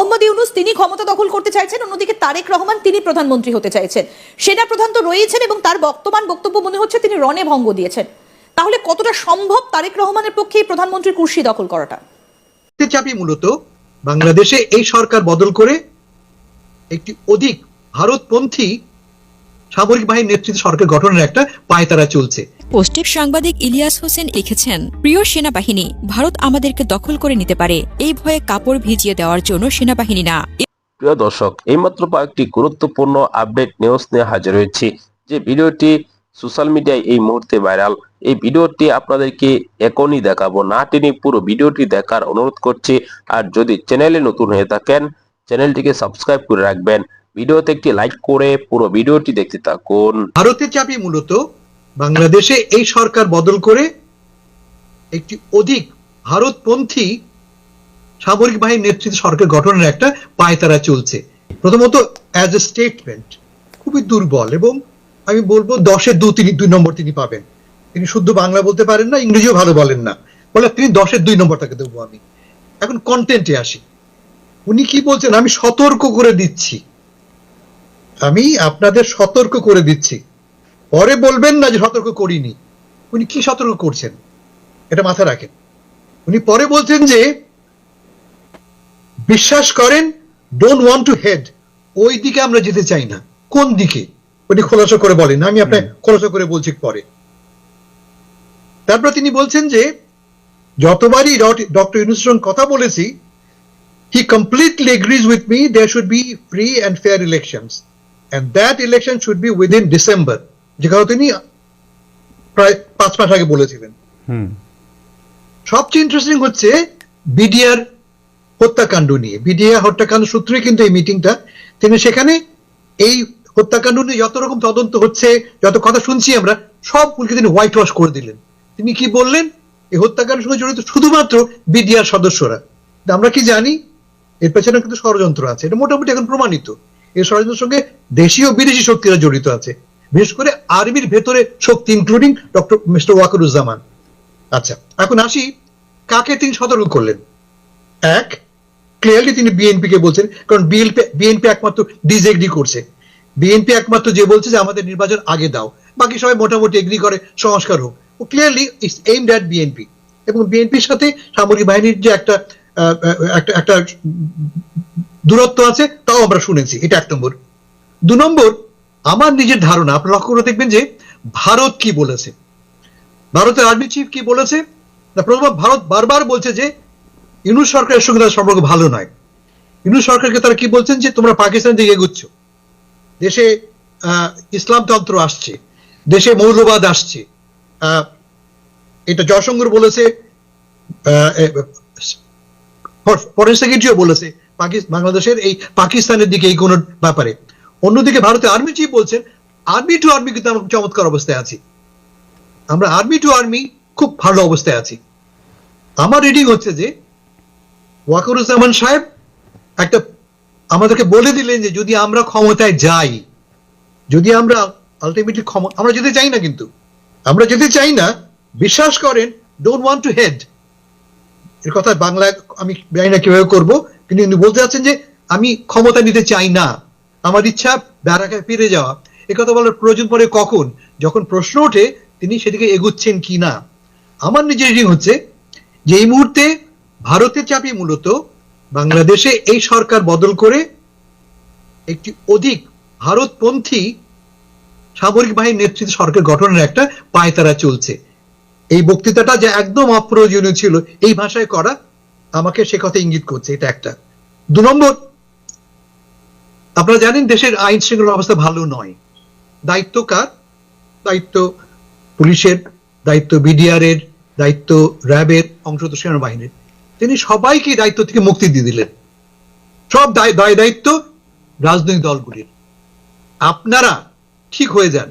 মোহাম্মদ ইউনুস তিনি ক্ষমতা দখল করতে চাইছেন, অন্যদিকে তারেক রহমান তিনি প্রধানমন্ত্রী হতে চাইছেন। সেনা প্রধান তো রয়েছেন এবং তার বর্তমান বক্তব্য মনে হচ্ছে তিনি রণে ভঙ্গ দিয়েছেন। তাহলে কতটা সম্ভব তারেক রহমানের পক্ষে প্রধানমন্ত্রীর কুর্সি দখল করাটা? চাপি মূলত বাংলাদেশে এই সরকার বদল করে একটি অধিক ভারতপন্থী সামরিক বাহিনীর নেতৃত্বে সরকার গঠনের একটা পায়তারা চলছে। পোস্টে সাংবাদিক ইলিয়াস হোসেন লিখেছেন প্রিয় সেনাবাহিনী ভারত আমাদেরকে দখল করে নিতে পারে এই ভয়ে কাপড় ভিজিয়ে দেওয়ার জন্য সেনাবাহিনী না। প্রিয় দর্শক এইমাত্র কয়েকটি গুরুত্বপূর্ণ আপডেট নিউজ নিয়ে হাজির হয়েছি। যে ভিডিওটি সোশ্যাল মিডিয়ায় এই মুহূর্তে ভাইরাল এই ভিডিওটি আপনাদেরকে এখনই দেখাবো। না টেনে পুরো ভিডিওটি দেখার অনুরোধ করছি। আর যদি চ্যানেলে নতুন হয়ে থাকেন চ্যানেলটিকে সাবস্ক্রাইব করে রাখবেন। ভিডিওতে একটি লাইক করে পুরো ভিডিওটি দেখতে থাকুন। ভারতের চাপই মূলত বাংলাদেশে এই সরকার বদল করে একটি অধিক ভারতপন্থী সামরিক বাহিনীর নেতৃত্বে সরকার গঠনের একটা পায়তারা চলছে। প্রথমত অ্যাজ এ স্টেটমেন্ট খুবই দুর্বল এবং আমি বলব দশের দু তিনি দুই নম্বর তিনি পাবেন। তিনি শুদ্ধ বাংলা বলতে পারেন না, ইংরেজিও ভালো বলেন না। বলে তিনি দশের দুই নম্বর তাকে দেবো আমি। এখন কন্টেন্টে আসি। উনি কি বলছেন? আমি সতর্ক করে দিচ্ছি। আমি আপনাদের সতর্ক করে দিচ্ছি। পরে বলবেন না যে সতর্ক করিনি। উনি কি সতর্ক করছেন? এটা মাথায় রাখেন। উনি পরে বলছেন যে বিশ্বাস করেন ডোন্ট ওয়ান্ট টু হেড ওই দিকে আমরা যেতে চাই না। কোন দিকে? উনি খোলাসা করে বলেন। আমি আপনার খোলাসা করে বলছি পরে। তারপর তিনি বলছেন যে যতবারই ডক্টর ইউনুসের সঙ্গে কথা বলেছি he completely agrees with me there should be free and fair elections and that election should be within December. যে কথা তিনি প্রায় পাঁচ মাস আগে বলেছিলেন। সবচেয়ে ইন্টারেস্টিং হচ্ছে বিডিআর হত্যাকাণ্ড নিয়ে। বিডিআর হত্যাকাণ্ড সূত্রে কিন্তু এই মিটিংটা তিনি সেখানে এই হত্যাকাণ্ড নিয়ে যত রকম তদন্ত হচ্ছে যত কথা শুনছি আমরা সবগুলোকে তিনি হোয়াইট ওয়াশ করে দিলেন। তিনি কি বললেন? এই হত্যাকাণ্ডের সঙ্গে জড়িত শুধুমাত্র বিডিআর সদস্যরা। আমরা কি জানি? এর পেছনে কিন্তু ষড়যন্ত্র আছে। এটা মোটামুটি এখন প্রমাণিত। এই ষড়যন্ত্রের সঙ্গে দেশীয় বিদেশি শক্তিরা জড়িত আছে। বিশেষ করে আর্মির ভেতরে শক্তি ইনক্লুডিং ডক্টর মিস্টার ওয়াকুরুজ্জামান। আচ্ছা এখন আসি কাকে তিনি সতর্ক করলেন? এক ক্লিয়ারলি তিনি বিএনপি কে বলছেন, কারণ বিএনপি বিএনপি একমাত্র ডিজেগ্রি করছে। বিএনপি একমাত্র যে বলছে যে আমাদের নির্বাচন আগে দাও, বাকি সবাই মোটামুটি এগ্রি করে, সংস্কার হোক। ও clearly it's aimed at BNP এবং বিএনপির সাথে সামরিক বাহিনীর যে একটা একটা দূরত্ব আছে, তাও আমরা শুনেছি, এটা এক নম্বর। দু নম্বর, আমার নিজের ধারণা আপনি লক্ষ্য করে দেখবেন যে ভারত কি বলেছে? ভারতের আর্মি চিফ কি বলেছে? প্রথম ভারত বারবার বলছে যে ইউনুস সরকারের সঙ্গে তার সম্পর্ক ভালো নয়। ইউনুস সরকারকে তারা কি বলছেন যে, তোমরা পাকিস্তান দিকে এগুচ্ছ। দেশে ইসলামতন্ত্র আসছে, দেশে মৌলবাদ আসছে। এটা জয়শঙ্কর বলেছে ফরেন সেক্রেটারিও বলেছে বাংলাদেশের এই পাকিস্তানের দিকে এই কোন ব্যাপারে। অন্যদিকে ভারতের আর্মি চিফ বলছেন আর্মি টু আর্মি কিন্তু আমরা চমৎকার অবস্থায় আছি। আমরা আর্মি টু আর্মি খুব ভালো অবস্থায় আছি। আমার রিডিং হচ্ছে যে, ওয়াকুরুজ্জামান সাহেব একটা আমাদেরকে বলে দিলেন যে, যদি আমরা ক্ষমতায় যাই, যদি আমরা আলটিমেটলি আমরা যেতে চাই না কিন্তু। আমরা যেতে চাই না, বিশ্বাস করেন ডোন্ট ওয়ান্ট টু হেড এর কথা বাংলায় আমি জানি না কীভাবে করব। উনি বলতে চাচ্ছেন যে, আমি ক্ষমতা নিতে চাই না। আমার ইচ্ছা ব্যারাকায় ফিরে যাওয়া। এ কথা বলার প্রয়োজন পড়ে কখন? যখন প্রশ্ন ওঠে, তিনি সেদিকে এগুচ্ছেন কি না? আমার নিজের রিডিং হচ্ছে যে, এই মুহূর্তে ভারতের চাপই মূলত বাংলাদেশে এই সরকার বদল করে একটি অধিক ভারতপন্থী সামরিক বাহিনীর নেতৃত্বে সরকার গঠনের একটা পায়তারা চলছে। এই বক্তৃতাটা যে একদম অপ্রয়োজনীয় ছিল, এই ভাষায় করা আমাকে সে কথা ইঙ্গিত করছে, এটা একটা। দু নম্বর, আপনারা জানেন দেশের আইন শৃঙ্খলা অবস্থা ভালো নয়। দায়িত্ব কার? দায়িত্ব পুলিশের, দায়িত্ব বিডিআর এর দায়িত্ব র্যাবের অংশত সেনাবাহিনীর। তিনি সবাইকে দায়িত্ব থেকে মুক্তি দিয়ে দিলেন। সব দায় দায় দায়িত্ব রাজনৈতিক দলগুলির। আপনারা ঠিক হয়ে যান।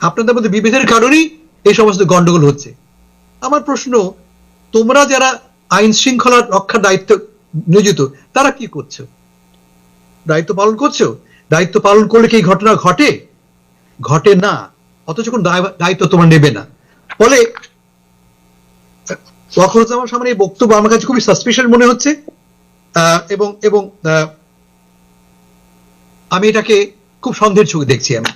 আপনাদের মধ্যে বিভেদের কারণেই এই সমস্ত গন্ডগোল হচ্ছে। আমার প্রশ্ন, তোমরা যারা আইন শৃঙ্খলা রক্ষার দায়িত্ব নিয়োজিত, তারা কি করছ? দায়িত্ব পালন করছ? দায়িত্ব পালন করলে কি ঘটনা ঘটে? ঘটে না। অথচ কোন দায়িত্ব তোমার নেবে না। ফলে ওয়াকরুজ্জামান সামনে এই বক্তব্য আমার কাছে খুবই সাসপিশন মনে হচ্ছে। এবং এবং আমি এটাকে খুব সন্দেহের চোখে দেখছি আমি।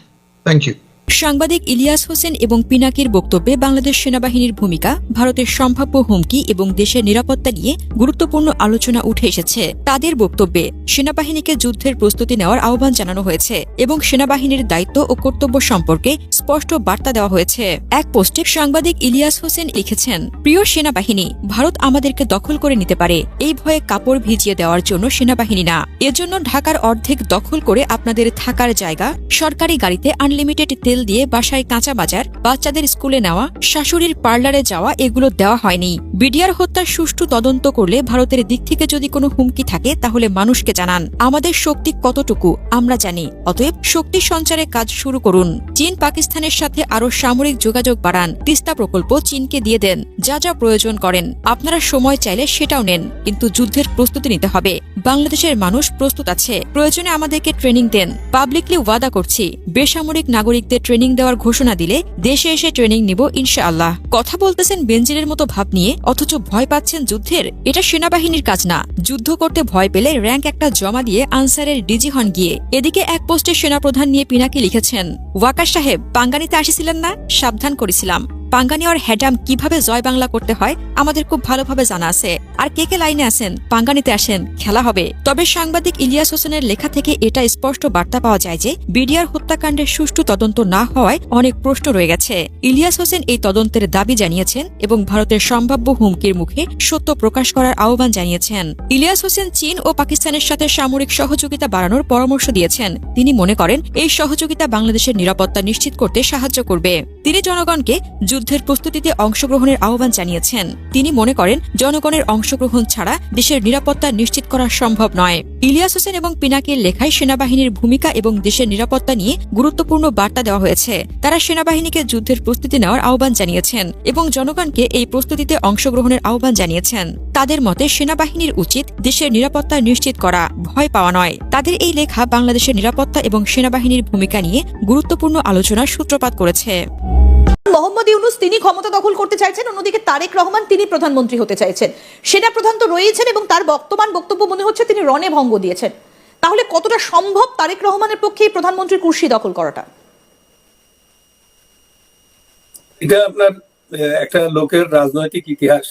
থ্যাংক ইউ সাংবাদিক ইলিয়াস হোসেন এবং পিনাকির বক্তব্যে বাংলাদেশ সেনাবাহিনীর ভূমিকা, ভারতের সম্ভাব্য হুমকি এবং দেশের নিরাপত্তা নিয়ে গুরুত্বপূর্ণ আলোচনা উঠে এসেছে। তাদের বক্তব্যে সেনাবাহিনীকে যুদ্ধের প্রস্তুতি নেওয়ার আহ্বান জানানো হয়েছে এবং সেনাবাহিনীর দায়িত্ব ও কর্তব্য সম্পর্কে স্পষ্ট বার্তা দেওয়া হয়েছে। এক পোস্টে সাংবাদিক ইলিয়াস হোসেন লিখেছেন, প্রিয় সেনাবাহিনী, ভারত আমাদেরকে দখল করে নিতে পারে। এই ভয়ে কাপড় ভিজিয়ে দেওয়ার জন্য সেনাবাহিনী না। এজন্য ঢাকার অর্ধেক দখল করে আপনাদের থাকার জায়গা সরকারি গাড়িতে আনলিমিটেড তেল দিয়ে বাসায় কাঁচা বাজার, বাচ্চাদের স্কুলে নেওয়া, শাশুড়ির পার্লারে যাওয়া এগুলো দেওয়া হয়নি। বিডিআর হত্যার সুষ্ঠু তদন্ত করলে ভারতের দিক থেকে যদি কোনো হুমকি থাকে, তাহলে মানুষকে জানান। আমাদের শক্তি কতটুকু, আমরা জানি। অতএব শক্তি সঞ্চারে কাজ শুরু করুন। চীন পাকিস্তানের সাথে আরও সামরিক যোগাযোগ বাড়ান। তিস্তা প্রকল্প চীনকে দিয়ে দেন। যা যা প্রয়োজন করেন। আপনারা সময় চাইলে সেটাও নেন। কিন্তু যুদ্ধের প্রস্তুতি নিতে হবে। বাংলাদেশের মানুষ প্রস্তুত আছে। প্রয়োজনে আমাদেরকে ট্রেনিং দেন। পাবলিকলি ওয়াদা করছি। বেসামরিক নাগরিকদের ট্রেনিং দেওয়ার ঘোষণা দিলে দেশে এসে ট্রেনিং নিব ইনশাআল্লাহ। কথা বলতেছেন বেঞ্জিরের মতো ভাব নিয়ে, অথচ ভয় পাচ্ছেন যুদ্ধের। এটা সেনাবাহিনীর কাজ না। যুদ্ধ করতে ভয় পেলে র্যাঙ্ক একটা জমা দিয়ে আনসারের ডিজি হন গিয়ে। এদিকে এক পোস্টে সেনাপ্রধান নিয়ে পিনাকি লিখেছেন, ওয়াকার সাহেব, পাঙ্গানিতে আসিছিলেন না? সাবধান করেছিলাম। পাঙ্গানি আর হ্যাডাম কীভাবে জয় বাংলা করতে হয়, আমাদের খুব ভালোভাবে জানা আছে। আর কে কে লাইনে আছেন পাঙ্গানিতে আসেন, খেলা হবে। তবে সাংবাদিক ইলিয়াস হোসেনের লেখা থেকে এটা স্পষ্ট বার্তা পাওয়া যায় যে, বিডিআর হত্যাকাণ্ডের সুষ্ঠু তদন্ত না হওয়ায় অনেক প্রশ্ন রয়ে গেছে। ইলিয়াস হোসেন এই তদন্তের দাবি জানিয়েছেন এবং ভারতের সম্ভাব্য হুমকির মুখে সত্য প্রকাশ করার আহ্বান জানিয়েছেন। ইলিয়াস হোসেন চীন ও পাকিস্তানের সাথে সামরিক সহযোগিতা বাড়ানোর পরামর্শ দিয়েছেন। তিনি মনে করেন, এই সহযোগিতা বাংলাদেশের নিরাপত্তা নিশ্চিত করতে সাহায্য করবে। তিনি জনগণকে যুদ্ধের প্রস্তুতিতে অংশগ্রহণের আহ্বান জানিয়েছেন। তিনি মনে করেন, জনগণের অংশগ্রহণ ছাড়া দেশের নিরাপত্তা নিশ্চিত করা সম্ভব নয়। ইলিয়াস হোসেন এবং পিনাকির লেখায় সেনাবাহিনীর ভূমিকা এবং দেশের নিরাপত্তা নিয়ে গুরুত্বপূর্ণ বার্তা দেওয়া হয়েছে। তারা সেনাবাহিনীকে যুদ্ধের প্রস্তুতি নেওয়ার আহ্বান জানিয়েছেন এবং জনগণকে এই প্রস্তুতিতে অংশগ্রহণের আহ্বান জানিয়েছেন। তাদের মতে, সেনাবাহিনীর উচিত দেশের নিরাপত্তা নিশ্চিত করা, ভয় পাওয়া নয়। তাদের এই লেখা বাংলাদেশের নিরাপত্তা এবং সেনাবাহিনীর ভূমিকা নিয়ে গুরুত্বপূর্ণ আলোচনার সূত্রপাত করেছে। মোহাম্মদ ইউনুস তিনি ক্ষমতা দখল করতে চাইছেন, অন্যদিকে তারেক রহমান তিনি প্রধানমন্ত্রী হতে চাইছেন। সেনা প্রধান তো রয়েছেন এবং তার বর্তমান বক্তব্য মনে হচ্ছে তিনি রণে ভঙ্গ দিয়েছেন। তাহলে কতটা সম্ভব তারেক রহমানের পক্ষে প্রধানমন্ত্রীর কুর্সি দখল করাটা? এটা আপনার একটা লোকের রাজনৈতিক ইতিহাস,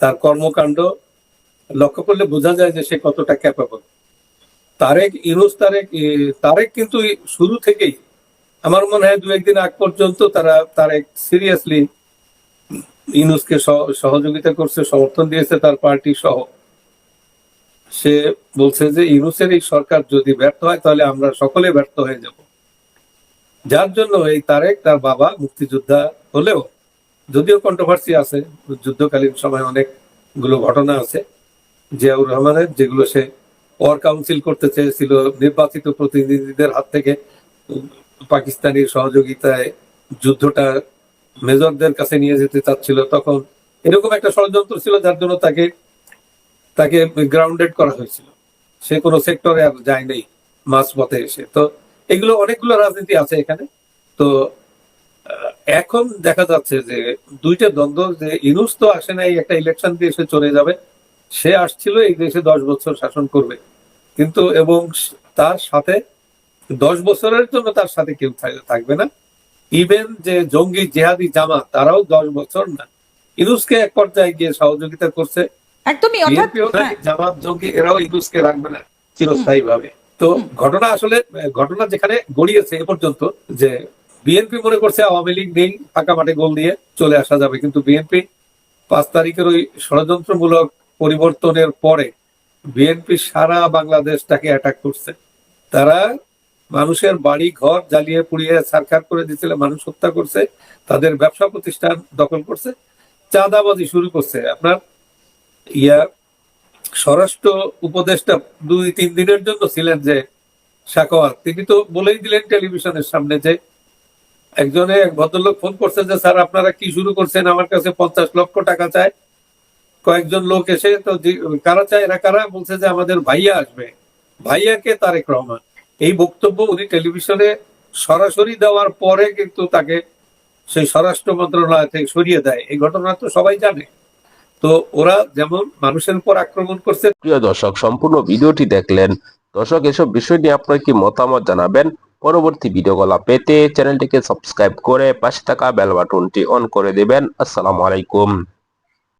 তার কর্মকাণ্ড লক্ষ্য করলে বোঝা যায় যে সে কতটা ক্যাপাবল তারেক ইনুস তারেক তারেক কিন্তু শুরু থেকেই আমার মনে হয় দু একদিন আগ পর্যন্ত তারা তারেক সিরিয়াসলি ইউনুসকে সহ- সহযোগিতা করছে, সমর্থন দিয়েছে তার পার্টি সহ। সে বলছে যে ইউনুসের এই সরকার যদি ব্যর্থ হয়, তাহলে আমরা সকলে ব্যর্থ হয়ে যাব। যার জন্য এই তারেক তার বাবা মুক্তিযোদ্ধা হলেও, যদিও কন্ট্রোভার্সি আছে, যুদ্ধকালীন সময় অনেকগুলো ঘটনা আছে, জিয়াউর রহমানের, যেগুলো সে ওয়ার কাউন্সিল করতে চেয়েছিল নির্বাচিত প্রতিনিধিদের হাত থেকে উম, পাকিস্তানি সহযোগিতায় যুদ্ধটা মেজরদের কাছে নিয়ে যেতে চাচ্ছিল তখন এরকম একটা ষড়যন্ত্র ছিল যার জন্য তাকে তাকে গ্রাউন্ডেড করা হয়েছিল। সে কোনো সেক্টরে আর যায় নাই মাঝপথে এসে। তো এগুলো অনেকগুলো রাজনীতি আছে এখানে। তো এখন দেখা যাচ্ছে যে দুইটা দ্বন্দ্ব যে ইনুস তো আসে নাই একটা ইলেকশন দিয়ে সে চলে যাবে। সে আসছিল এই দেশে দশ বছর শাসন করবে। কিন্তু এবং তার সাথে দশ বছরের জন্য তার সাথে কেউ থাকবে না। ইভেন যে জঙ্গি জেহাদি জামাত তারাও দশ বছর না। ইনুসকে এক পর্যায়ে গিয়ে সহযোগিতা করছে। একদমই হ্যাঁ, জামাত জঙ্গি এরাও ইউনুসকে রাখবে না চিরস্থায়ী ভাবে তো ঘটনা আসলে ঘটনা যেখানে গড়িয়েছে এ পর্যন্ত যে বিএনপি মনে করছে আওয়ামী লীগ নেই ফাঁকা মাঠে গোল দিয়ে চলে আসা যাবে। কিন্তু বিএনপি পাঁচ তারিখের ওই ষড়যন্ত্রমূলক পরিবর্তনের পরে বিএনপি সারা বাংলাদেশটাকে অ্যাটাক করছে। তারা মানুষের বাড়ি, ঘর জ্বালিয়ে পুড়িয়ে সারখার করে দিয়েছিল, মানুষ হত্যা করছে, তাদের ব্যবসা প্রতিষ্ঠান দখল করছে, চাঁদাবাজি শুরু করছে। আপনার ইয়া, স্বরাষ্ট্র উপদেষ্টা দুই, তিন দিনের জন্য ছিলেন যে সাকওয়াত তিনি তো বলেই দিলেন টেলিভিশনের সামনে যে একজনে এক ভদ্রলোক ফোন করছে যে, স্যার, আপনারা কি শুরু করছেন? আমার কাছে পঞ্চাশ লক্ষ টাকা চায় কয়েকজন লোক এসে তো কারা চায়? এরা কারা? বলছে যে, আমাদের ভাইয়া আসবে। ভাইয়াকে তারেক রহমান। এই বক্তব্য উনি টেলিভিশনে সরাসরি দেওয়ার পরে কিন্তু তাকে সেই স্বরাষ্ট্র মন্ত্রণালয় থেকে সরিয়ে দেয়। এই ঘটনা তো সবাই জানে। তো ওরা যেমন মানুষের উপর আক্রমণ করছে। প্রিয় দর্শক, সম্পূর্ণ ভিডিওটি দেখলেন। দর্শক, এসব বিষয় নিয়ে আপনার কি মতামত জানাবেন? পরবর্তী ভিডিও ভিডিওগুলো পেতে চ্যানেলটিকে সাবস্ক্রাইব করে পাশে থাকা বেল বাটনটি অন করে দেবেন। আসসালামু আলাইকুম।